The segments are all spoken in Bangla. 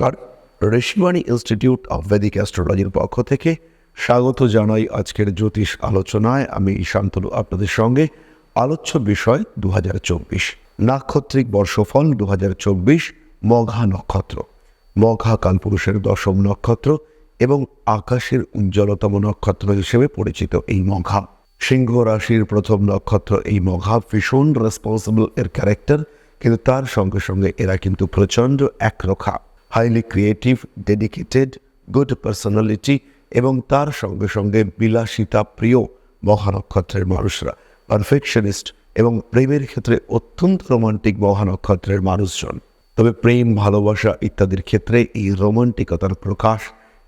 নমস্কার। ঋষিবাণী ইনস্টিটিউট অফ ভেদিক অ্যাস্ট্রোলজির পক্ষ থেকে স্বাগত জানাই আজকের জ্যোতিষ আলোচনায়। আমি শান্তনু আপনাদের সঙ্গে আলোচ্য বিষয় দুহাজার চব্বিশ, নাক্ষত্রিক বর্ষফল দু হাজার চব্বিশ, মঘা নক্ষত্র। মঘা কালপুরুষের দশম নক্ষত্র এবং আকাশের উজ্জ্বলতম নক্ষত্র হিসেবে পরিচিত এই মঘা। সিংহ রাশির প্রথম নক্ষত্র এই মঘা, ভীষণ রেসপন্সিবল এর ক্যারেক্টার কিন্তু তার সঙ্গে সঙ্গে এরা কিন্তু প্রচণ্ড একরোখা। Highly creative dedicated good personality এবং তার সঙ্গে সঙ্গে বিলাসিতা প্রিয় মহানক্ষত্রের মানুষরা পারফেকশনিস্ট এবং প্রেমের ক্ষেত্রে অত্যন্ত রোমান্টিক মহানক্ষত্রের মানুষজন। তবে প্রেম, ভালোবাসা ইত্যাদির ক্ষেত্রে এই রোমান্টিকতার প্রকাশ,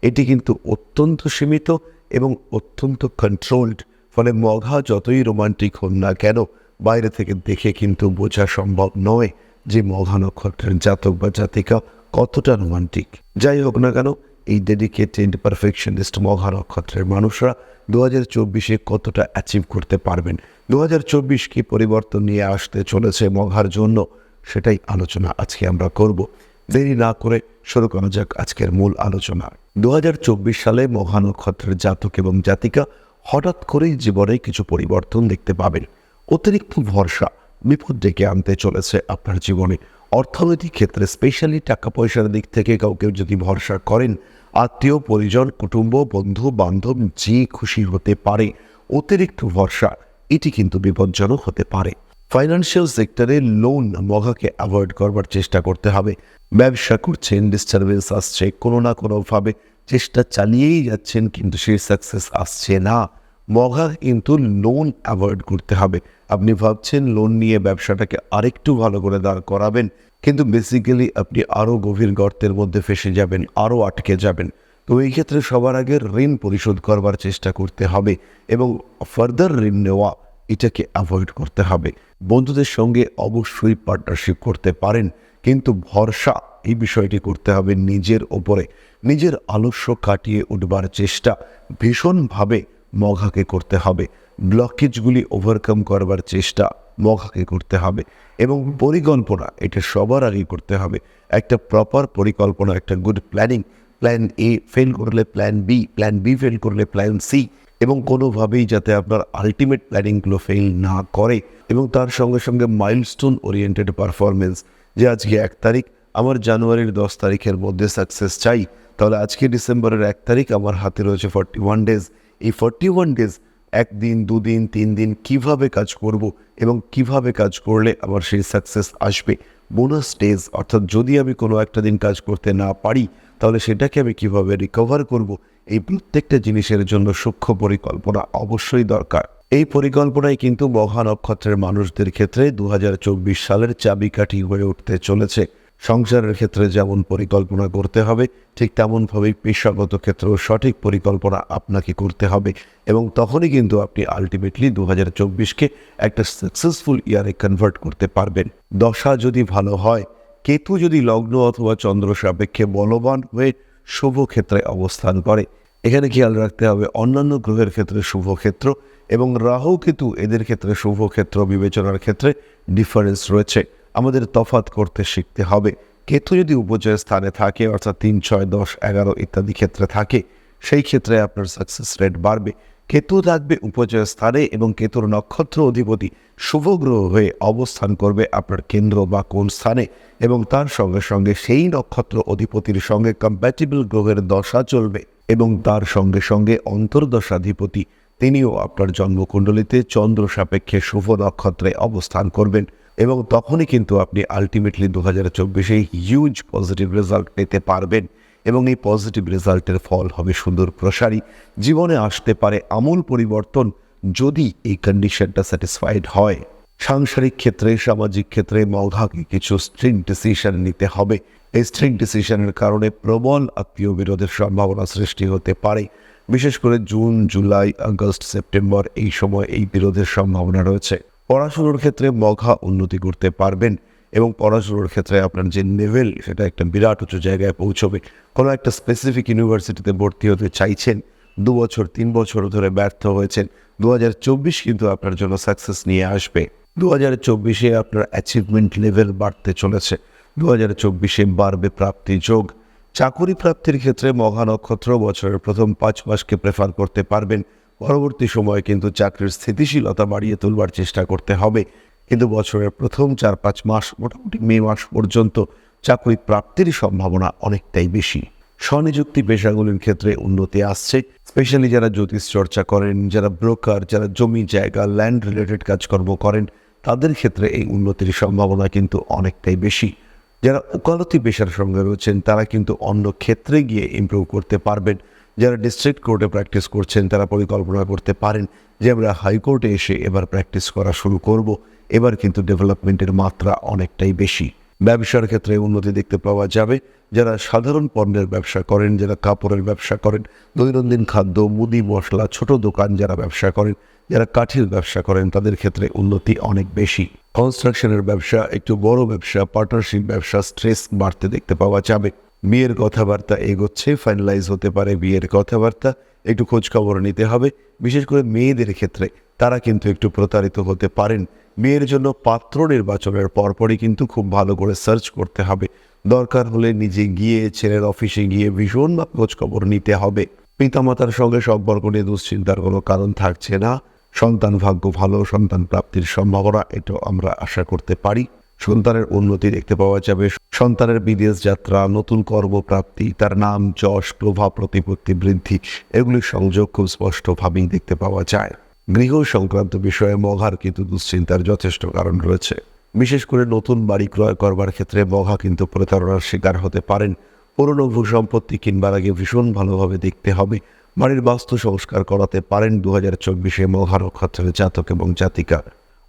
এটি কিন্তু অত্যন্ত সীমিত এবং অত্যন্ত কন্ট্রোলড ফলে মঘা যতই রোমান্টিক হন না কেন, বাইরে থেকে দেখে কিন্তু বোঝা সম্ভব নয় যে মঘা নক্ষত্রের জাতক বা জাতিকা কতটা রোমান্টিক। যাই হোক না কেন, এই ডেডিকেটেড পারফেকশনিস্ট মঘা নক্ষত্রের মানুষরা দু হাজার চব্বিশে কতটা অ্যাচিভ করতে পারবেন? দু হাজার চব্বিশ কি পরিবর্তন নিয়ে আসতে চলেছে মঘার জন্য? সেটাই আলোচনা আজকে আমরা করব। দেরি না করে শুরু করা যাক আজকের মূল আলোচনা। দু হাজার চব্বিশ সালে মঘা নক্ষত্রের জাতক এবং জাতিকা হঠাৎ করেই জীবনে কিছু পরিবর্তন দেখতে পাবেন। অতিরিক্ত ভরসা বিপদ ডেকে আনতে চলেছে আপনার জীবনে। অর্থনৈতিক ক্ষেত্রে স্পেশালি টাকা পয়সার দিক থেকে কাউকে যদি ভরসা করেন, আত্মীয়, পরিজন, কুটুম্ব, বন্ধু, বান্ধব যে খুশি হতে পারে, অতিরিক্ত ভরসা, এটি কিন্তু বিপজ্জনক হতে পারে। ফাইন্যান্সিয়াল সেক্টরে লোন মঘাকে অ্যাভয়েড করবার চেষ্টা করতে হবে। ব্যবসা করছেন ডিস্টারবেন্স আসছে, কোনো না কোনোভাবে চেষ্টা চালিয়েই যাচ্ছেন, কিন্তু সেই সাকসেস আসছে না। মঘা কিন্তু লোন অ্যাভয়েড করতে হবে। আপনি ভাবছেন লোন নিয়ে ব্যবসাটাকে আরেকটু ভালো করে দাঁড় করাবেন, কিন্তু বেসিক্যালি আপনি আরও গভীর গর্তের মধ্যে ফেসে যাবেন আরও আটকে যাবেন। তো এই ক্ষেত্রে সবার আগে ঋণ পরিশোধ করবার চেষ্টা করতে হবে এবং ফার্দার ঋণ নেওয়া এটাকে অ্যাভয়েড করতে হবে। বন্ধুদের সঙ্গে অবশ্যই পার্টনারশিপ করতে পারেন, কিন্তু ভরসা এই বিষয়টি করতে হবে নিজের ওপরে। নিজের আলস্য কাটিয়ে উঠবার চেষ্টা ভীষণভাবে মঘাকে করতে হবে। ব্লকেজগুলি ওভারকাম করবার চেষ্টা মঘাকে করতে হবে এবং পরিকল্পনা এটা সবার আগে করতে হবে। একটা প্রপার পরিকল্পনা, একটা good planning plan A fail করলে plan B plan B fail করলে প্ল্যান সি এবং কোনোভাবেই যাতে আপনার আলটিমেট প্ল্যানিংগুলো ফেল না করে এবং তার সঙ্গে সঙ্গে মাইলস্টোন ওরিয়েন্টেড পারফরমেন্স যে আজকে এক তারিখ, আমার জানুয়ারির দশ তারিখের মধ্যে সাকসেস চাই, তাহলে আজকে ডিসেম্বরের এক তারিখ আমার হাতে রয়েছে ফর্টি ওয়ান ডেজ এই ফর্টি ওয়ান ডেজ একদিন, দুদিন তিন দিন কীভাবে কাজ করব এবং কীভাবে কাজ করলে আমার সেই সাকসেস আসবে? বোনাস ডেজ অর্থাৎ যদি আমি কোনো একটা দিন কাজ করতে না পারি, তাহলে সেটাকে আমি কীভাবে রিকভার করব? এই প্রত্যেকটা জিনিসের জন্য সূক্ষ্ম পরিকল্পনা অবশ্যই দরকার। এই পরিকল্পনাই কিন্তু মহা নক্ষত্রের মানুষদের ক্ষেত্রে দু হাজার চব্বিশ সালের চাবিকাঠি হয়ে উঠতে চলেছে। সংসারের ক্ষেত্রে যেমন পরিকল্পনা করতে হবে, ঠিক তেমনভাবেই পেশাগত ক্ষেত্রেও সঠিক পরিকল্পনা আপনাকে করতে হবে। এবং তখনই কিন্তু আপনি আলটিমেটলি দু হাজার চব্বিশকে একটা সাকসেসফুল ইয়ারে কনভার্ট করতে পারবেন। দশা যদি ভালো হয়, কেতু যদি লগ্ন অথবা চন্দ্র সাপেক্ষে বলবান হয়ে শুভ ক্ষেত্রে অবস্থান করে, এখানে খেয়াল রাখতে হবে অন্যান্য গ্রহের ক্ষেত্রে শুভ ক্ষেত্র এবং রাহু কেতু এদের ক্ষেত্রে শুভ ক্ষেত্র বিবেচনার ক্ষেত্রে ডিফারেন্স রয়েছে। আমাদের তফাত করতে শিখতে হবে। কেতু যদি উপজয় স্থানে থাকে, অর্থাৎ তিন, ছয়, দশ, এগারো ইত্যাদি ক্ষেত্রে থাকে, সেই ক্ষেত্রে আপনার সাকসেস রেট বাড়বে। কেতু থাকবে উপজয় স্থানে এবং কেতুর নক্ষত্র অধিপতি শুভ গ্রহ হয়ে অবস্থান করবে আপনার কেন্দ্র বা কোন স্থানে এবং তার সঙ্গে সঙ্গে সেই নক্ষত্র অধিপতির সঙ্গে কম্প্যাটিবল গ্রহের দশা চলবে এবং তার সঙ্গে সঙ্গে অন্তর্দশাধিপতি তিনিও আপনার জন্মকুণ্ডলিতে চন্দ্র সাপেক্ষে শুভ নক্ষত্রে অবস্থান করবেন। এবং তখনই কিন্তু আপনি আলটিমেটলি দু হাজার চব্বিশে হিউজ পজিটিভ রেজাল্ট পেতে পারবেন এবং এই পজিটিভ রেজাল্টের ফল হবে সুন্দর প্রসারী। জীবনে আসতে পারে আমূল পরিবর্তন যদি এই কন্ডিশনটা স্যাটিসফাইড হয়। সাংসারিক ক্ষেত্রে, সামাজিক ক্ষেত্রে, মৌধাকে কিছু স্ট্রিং ডিসিশন নিতে হবে। এই স্ট্রিং ডিসিশনের কারণে প্রবল আত্মীয় বিরোধের সম্ভাবনা সৃষ্টি হতে পারে। বিশেষ করে জুন, জুলাই, আগস্ট, সেপ্টেম্বর এই সময় এই বিরোধের সম্ভাবনা রয়েছে। পড়াশুনোর ক্ষেত্রে মঘা উন্নতি করতে পারবেন এবং পড়াশুনোর ক্ষেত্রে আপনার যে লেভেল সেটা একটা বিরাট উঁচু জায়গায় পৌঁছবে। কোনো একটা স্পেসিফিক ইউনিভার্সিটিতে ভর্তি হতে চাইছেন, দু বছর, তিন বছর ধরে ব্যর্থ হয়েছেন দু হাজার চব্বিশ কিন্তু আপনার জন্য সাকসেস নিয়ে আসবে। দু হাজার চব্বিশে আপনার অ্যাচিভমেন্ট লেভেল বাড়তে চলেছে। দু হাজার চব্বিশে বাড়বে প্রাপ্তি যোগ। চাকুরি প্রাপ্তির ক্ষেত্রে মঘা নক্ষত্র বছরের প্রথম পাঁচ মাসকে প্রেফার করতে পারবেন। পরবর্তী সময়ে কিন্তু চাকরির স্থিতিশীলতা বাড়িয়ে তুলবার চেষ্টা করতে হবে। কিন্তু বছরের প্রথম চার পাঁচ মাস, মোটামুটি মে মাস পর্যন্ত চাকরি প্রাপ্তির সম্ভাবনা অনেকটাই বেশি। স্বনিযুক্তি পেশাগুলির ক্ষেত্রে উন্নতি আসছে। স্পেশালি যারা জ্যোতিষ চর্চা করেন, যারা ব্রোকার, যারা জমি, জায়গা, ল্যান্ড রিলেটেড কাজকর্ম করেন, তাদের ক্ষেত্রে এই উন্নতির সম্ভাবনা কিন্তু অনেকটাই বেশি। যারা ওকালতি পেশার সঙ্গে রয়েছেন, তারা কিন্তু অন্য ক্ষেত্রে গিয়ে ইমপ্রুভ করতে পারবেন। যারা ডিস্ট্রিক্ট কোর্টে প্র্যাকটিস করছেন, তারা পরিকল্পনা করতে পারেন যে আমরা হাইকোর্টে এসে এবার প্র্যাকটিস করা শুরু করব। এবার কিন্তু ডেভেলপমেন্টের মাত্রা অনেকটাই বেশি। ব্যবসার ক্ষেত্রে উন্নতি দেখতে পাওয়া যাবে। যারা সাধারণ পণ্যের ব্যবসা করেন, যারা কাপড়ের ব্যবসা করেন, দৈনন্দিন খাদ্য, মুদি মশলা, ছোট দোকান যারা ব্যবসা করেন, যারা কাঠের ব্যবসা করেন, তাদের ক্ষেত্রে উন্নতি অনেক বেশি। কনস্ট্রাকশনের ব্যবসা, একটু বড় ব্যবসা পার্টনারশিপ ব্যবসা স্ট্রেস বাড়তে দেখতে পাওয়া যাবে। বিয়ের কথাবার্তা এগোচ্ছে ফাইনালাইজ হতে পারে বিয়ের কথাবার্তা, একটু খোঁজ খবর নিতে হবে। বিশেষ করে মেয়েদের ক্ষেত্রে তারা কিন্তু একটু প্রতারিত হতে পারেন। মেয়ের জন্য পাত্র নির্বাচনের পরপরই কিন্তু খুব ভালো করে সার্চ করতে হবে। দরকার হলে নিজে গিয়ে ছেলের অফিসে গিয়ে ভীষণ বা খোঁজখবর নিতে হবে। পিতামাতার সঙ্গে সম্পর্ক নিয়ে দুশ্চিন্তার কোনো কারণ থাকছে না। সন্তান ভাগ্য ভালো, সন্তান প্রাপ্তির সম্ভাবনা এটা আমরা আশা করতে পারি। সন্তানের উন্নতি দেখতে পাওয়া যাবে। সন্তানের বিদেশ যাত্রা, নতুন কর্মপ্রাপ্তি, তার নাম, যশ প্রভাব প্রতিপত্তি, বৃদ্ধি এগুলির সংযোগ খুব স্পষ্টভাবেই দেখতে পাওয়া যায়। গৃহ সংক্রান্ত বিষয়ে মঘার কিন্তু দুশ্চিন্তার যথেষ্ট কারণ রয়েছে। বিশেষ করে নতুন বাড়ি ক্রয় করবার ক্ষেত্রে মঘা কিন্তু প্রতারণার শিকার হতে পারেন। পুরনো ভূ সম্পত্তি কিনবার আগে ভীষণ ভালোভাবে দেখতে হবে। বাড়ির বাস্তু সংস্কার করাতে পারেন দু হাজার চব্বিশে মঘা নক্ষত্রের জাতক এবং জাতিকা।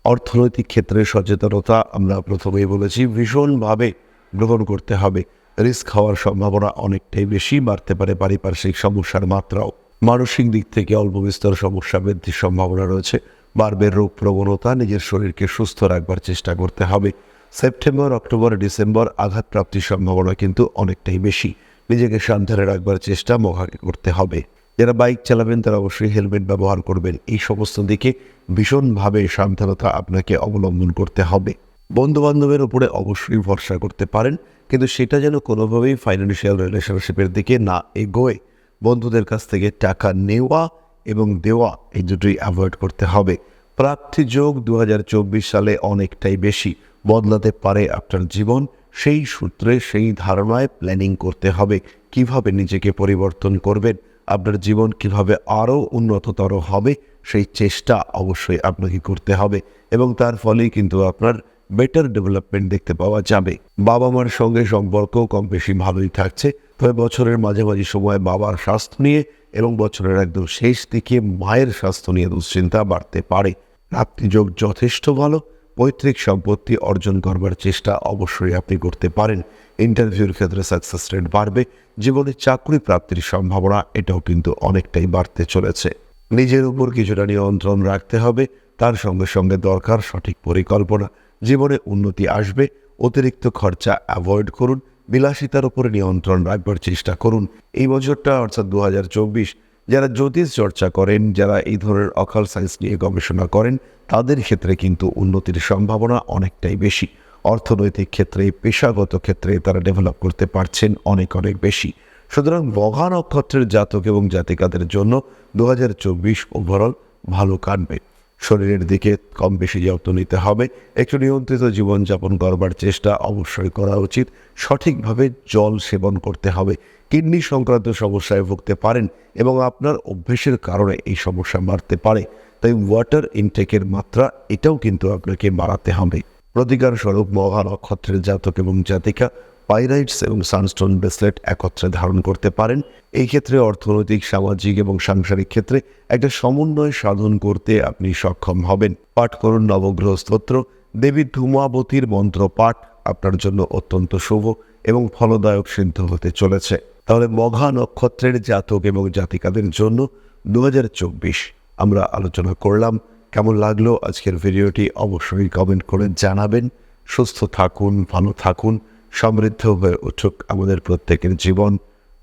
অর্থনৈতিক ক্ষেত্রে সচেতনতা আমরা প্রথমেই বলেছি, ভীষণভাবে গ্রহণ করতে হবে। রিস্ক হওয়ার সম্ভাবনা অনেকটাই বেশি, বাড়তে পারে পারিপার্শ্বিক সমস্যার মাত্রাও। মানসিক দিক থেকে অল্প বিস্তর সমস্যা বৃদ্ধির সম্ভাবনা রয়েছে। বাড়বে রোগ প্রবণতা, নিজের শরীরকে সুস্থ রাখবার চেষ্টা করতে হবে। সেপ্টেম্বর, অক্টোবর, ডিসেম্বর আঘাত প্রাপ্তির সম্ভাবনা কিন্তু অনেকটাই বেশি। নিজেকে সাবধানে রাখবার চেষ্টা মহাকে করতে হবে। যারা বাইক চালাবেন, তারা অবশ্যই হেলমেট ব্যবহার করবেন। এই সমস্ত দিকে ভীষণভাবে সাবধানতা আপনাকে অবলম্বন করতে হবে। বন্ধু বান্ধবের উপরে অবশ্যই ভরসা করতে পারেন, কিন্তু সেটা যেন কোনোভাবেই ফাইন্যান্সিয়াল রিলেশনশিপের দিকে না এগোয়। বন্ধুদের কাছ থেকে টাকা নেওয়া এবং দেওয়া এই দুটোই অ্যাভয়েড করতে হবে। প্রাপ্তি যোগ দু হাজার চব্বিশ সালে অনেকটাই বেশি বদলাতে পারে আপনার জীবন। সেই সূত্রে, সেই ধারণায় প্ল্যানিং করতে হবে। কীভাবে নিজেকে পরিবর্তন করবেন? আপনার জীবন কীভাবে আরও উন্নততর হবে, সেই চেষ্টা অবশ্যই আপনাকে করতে হবে এবং তার ফলেই কিন্তু আপনার বেটার ডেভেলপমেন্ট দেখতে পাওয়া যাবে। বাবা মার সঙ্গে সম্পর্ক কম বেশি ভালোই থাকছে। তবে বছরের মাঝামাঝি সময় বাবার স্বাস্থ্য নিয়ে এবং বছরের একদম শেষ দিকে মায়ের স্বাস্থ্য নিয়ে দুশ্চিন্তা বাড়তে পারে। প্রাপ্তিযোগ যথেষ্ট ভালো পৈতৃক সম্পত্তি অর্জন করবার চেষ্টা অবশ্যই আপনি করতে পারেন। ইন্টারভিউর ক্ষেত্রে সাকসেস রেট বাড়বে, জীবনে চাকরি প্রাপ্তির সম্ভাবনা এটাও কিন্তু অনেকটাই বাড়তে চলেছে। নিজের উপর কিছুটা নিয়ন্ত্রণ রাখতে হবে, তার সঙ্গে সঙ্গে দরকার সঠিক পরিকল্পনা। জীবনে উন্নতি আসবে, অতিরিক্ত খরচা অ্যাভয়েড করুন, বিলাসিতার উপরে নিয়ন্ত্রণ রাখবার চেষ্টা করুন। এই বছরটা, অর্থাৎ দু হাজার চব্বিশ যারা জ্যোতিষ চর্চা করেন, যারা এই ধরনের অকাল সায়েন্স নিয়ে গবেষণা করেন, তাদের ক্ষেত্রে কিন্তু উন্নতির সম্ভাবনা অনেকটাই বেশি। অর্থনৈতিক ক্ষেত্রে, পেশাগত ক্ষেত্রে তারা ডেভেলপ করতে পারছেন অনেক অনেক বেশি। সুতরাং বঘা নক্ষত্রের জাতক এবং জাতিকাদের জন্য দু হাজার চব্বিশ ওভারঅল ভালো কাটবে। শরীরের দিকে কম বেশি যত্ন নিতে হবে। একটু নিয়ন্ত্রিত জীবনযাপন করবার চেষ্টা অবশ্যই করা উচিত। সঠিকভাবে জল সেবন করতে হবে। কিডনি সংক্রান্ত সমস্যায় ভুগতে পারেন এবং আপনার অভ্যেসের কারণে এই সমস্যা বাড়তে পারে। তাই ওয়াটার ইনটেকের মাত্রা এটাও কিন্তু আপনাকে বাড়াতে হবে। প্রতিকার স্বরূপ মহা নক্ষত্রের জাতক এবং জাতিকা পাইরাইটস এবং সানস্টোন ব্রেসলেট একত্রে ধারণ করতে পারেন। এই ক্ষেত্রে অর্থনৈতিক, সামাজিক এবং সাংসারিক ক্ষেত্রে একটা সমন্বয় সাধন করতে আপনি সক্ষম হবেন। পাঠ করুন নবগ্রহ স্তোত্র দেবী ধুমাবতীর মন্ত্র পাঠ আপনার জন্য অত্যন্ত শুভ এবং ফলদায়ক সিদ্ধ হতে চলেছে। তাহলে মঘা নক্ষত্রের জাতক এবং জাতিকাদের জন্য দু হাজার চব্বিশ আমরা আলোচনা করলাম। কেমন লাগল আজকের ভিডিওটি অবশ্যই কমেন্ট করে জানাবেন। সুস্থ থাকুন, ভালো থাকুন। সমৃদ্ধ হয়ে উঠুক আমাদের প্রত্যেকের জীবন।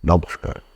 নমস্কার।